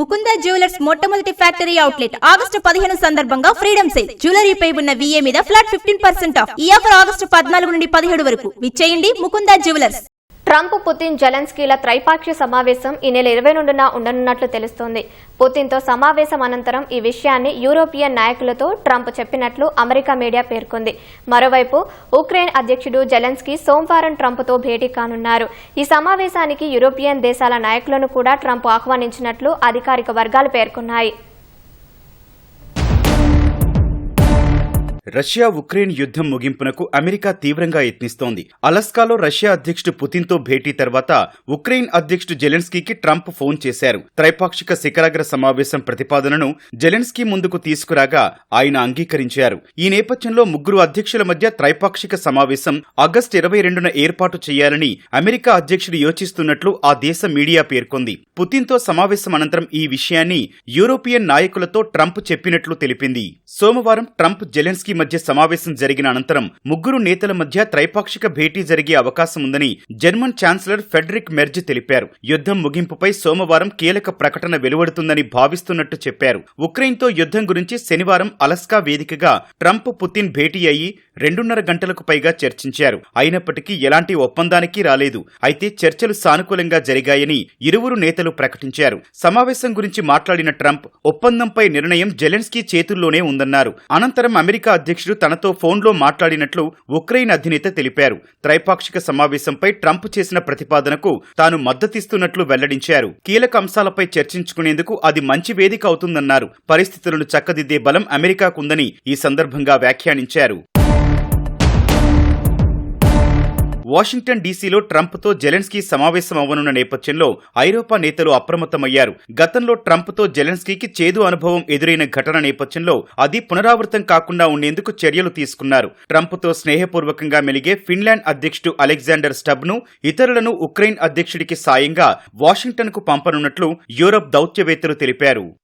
Mukunda jewellers మొట్టమొదటి factory outlet August పదిహేను సందర్భంగా ఫ్రీడమ్ సేల్. జ్యువెలరీపై ఉన్న విఏ మీద ఫ్లాట్ ఫిఫ్టీన్ పర్సెంట్ ఆఫ్. ఈ ఆఫర్ ఆగస్టు పద్నాలుగు నుండి పదిహేడు వరకు. విచ్చేయండి ముకుంద జ్యువెలర్స్. ట్రంప్ పుతిన్ జెలెన్స్కీల త్రైపాక్షిక సమావేశం ఈ నెల ఇరవై రెండున ఉండనున్నట్లు తెలుస్తోంది. పుతిన్తో సమావేశం అనంతరం ఈ విషయాన్ని యూరోపియన్ నాయకులతో ట్రంప్ చెప్పినట్లు అమెరికా మీడియా పేర్కొంది. మరోవైపు ఉక్రెయిన్ అధ్యక్షుడు జెలెన్స్కీ సోమవారం ట్రంప్తో భేటీ కానున్నారు. ఈ సమావేశానికి యూరోపియన్ దేశాల నాయకులను కూడా ట్రంప్ ఆహ్వానించినట్లు అధికారిక వర్గాలు పేర్కొన్నాయి. రష్యా ఉక్రెయిన్ యుద్ధం ముగింపునకు అమెరికా తీవ్రంగా యత్నిస్తోంది. అలస్కాలో రష్యా అధ్యక్షుడు పుతిన్తో భేటీ తర్వాత ఉక్రెయిన్ అధ్యక్షుడు జెలెన్స్కీకి ట్రంప్ ఫోన్ చేశారు. త్రైపాక్షిక శిఖరాగ్ర సమావేశం ప్రతిపాదనను జెలెన్స్కీ ముందుకు తీసుకురాగా ఆయన అంగీకరించారు. ఈ నేపథ్యంలో ముగ్గురు అధ్యక్షుల మధ్య త్రైపాక్షిక సమావేశం ఆగస్టు ఇరవై రెండున ఏర్పాటు చేయాలని అమెరికా అధ్యక్షుడు యోచిస్తున్నట్లు ఆ దేశ మీడియా పేర్కొంది. పుతిన్తో సమావేశం అనంతరం ఈ విషయాన్ని యూరోపియన్ నాయకులతో ట్రంప్ చెప్పినట్లు తెలిపింది. సోమవారం ట్రంప్ జెలెన్స్కీ మధ్య సమావేశం జరిగిన అనంతరం ముగ్గురు నేతల మధ్య త్రైపాక్షిక భేటీ జరిగే అవకాశం ఉందని జర్మన్ ఛాన్సలర్ ఫెడరిక్ మెర్జ్ తెలిపారు. యుద్ధం ముగింపుపై సోమవారం కీలక ప్రకటన వెలువడుతుందని భావిస్తున్నట్టు చెప్పారు. ఉక్రెయిన్తో యుద్ధం గురించి శనివారం అలస్కా వేదికగా ట్రంప్ పుతిన్ భేటీ అయ్యి రెండున్నర గంటలకు పైగా చర్చించారు. అయినప్పటికీ ఎలాంటి ఒప్పందానికి రాలేదు. అయితే చర్చలు సానుకూలంగా జరిగాయని ఇరువురు నేతలు ప్రకటించారు. సమావేశం గురించి మాట్లాడిన ట్రంప్ ఒప్పందంపై నిర్ణయం జెలెన్స్కీ చేతుల్లోనే ఉందన్నారు. అనంతరం అమెరికా అధ్యక్షుడు తనతో ఫోన్లో మాట్లాడినట్లు ఉక్రెయిన్ అధినేత తెలిపారు. త్రైపాక్షిక సమావేశంపై ట్రంప్ చేసిన ప్రతిపాదనకు తాను మద్దతిస్తున్నట్లు వెల్లడించారు. కీలక అంశాలపై చర్చించుకునేందుకు అది మంచి వేదిక అవుతుందన్నారు. పరిస్థితులను చక్కదిద్దే బలం అమెరికాకుందని ఈ సందర్భంగా వ్యాఖ్యానించారు. వాషింగ్టన్ డీసీలో ట్రంప్తో జెలెన్స్కీ సమావేశం అవ్వనున్న నేపథ్యంలో ఐరోపా నేతలు అప్రమత్తమయ్యారు. గతంలో ట్రంప్తో జెలెన్స్కీకి చేదు అనుభవం ఎదురైన ఘటన నేపథ్యంలో అది పునరావృతం కాకుండా ఉండేందుకు చర్యలు తీసుకున్నారు. ట్రంప్తో స్నేహపూర్వకంగా మెలిగే ఫిన్లాండ్ అధ్యక్షుడు అలెగ్జాండర్ స్టబ్ను ఇతరులను ఉక్రెయిన్ అధ్యక్షుడికి సాయంగా వాషింగ్టన్కు పంపనున్నట్లు యూరప్ దౌత్యవేత్తలు తెలిపారు.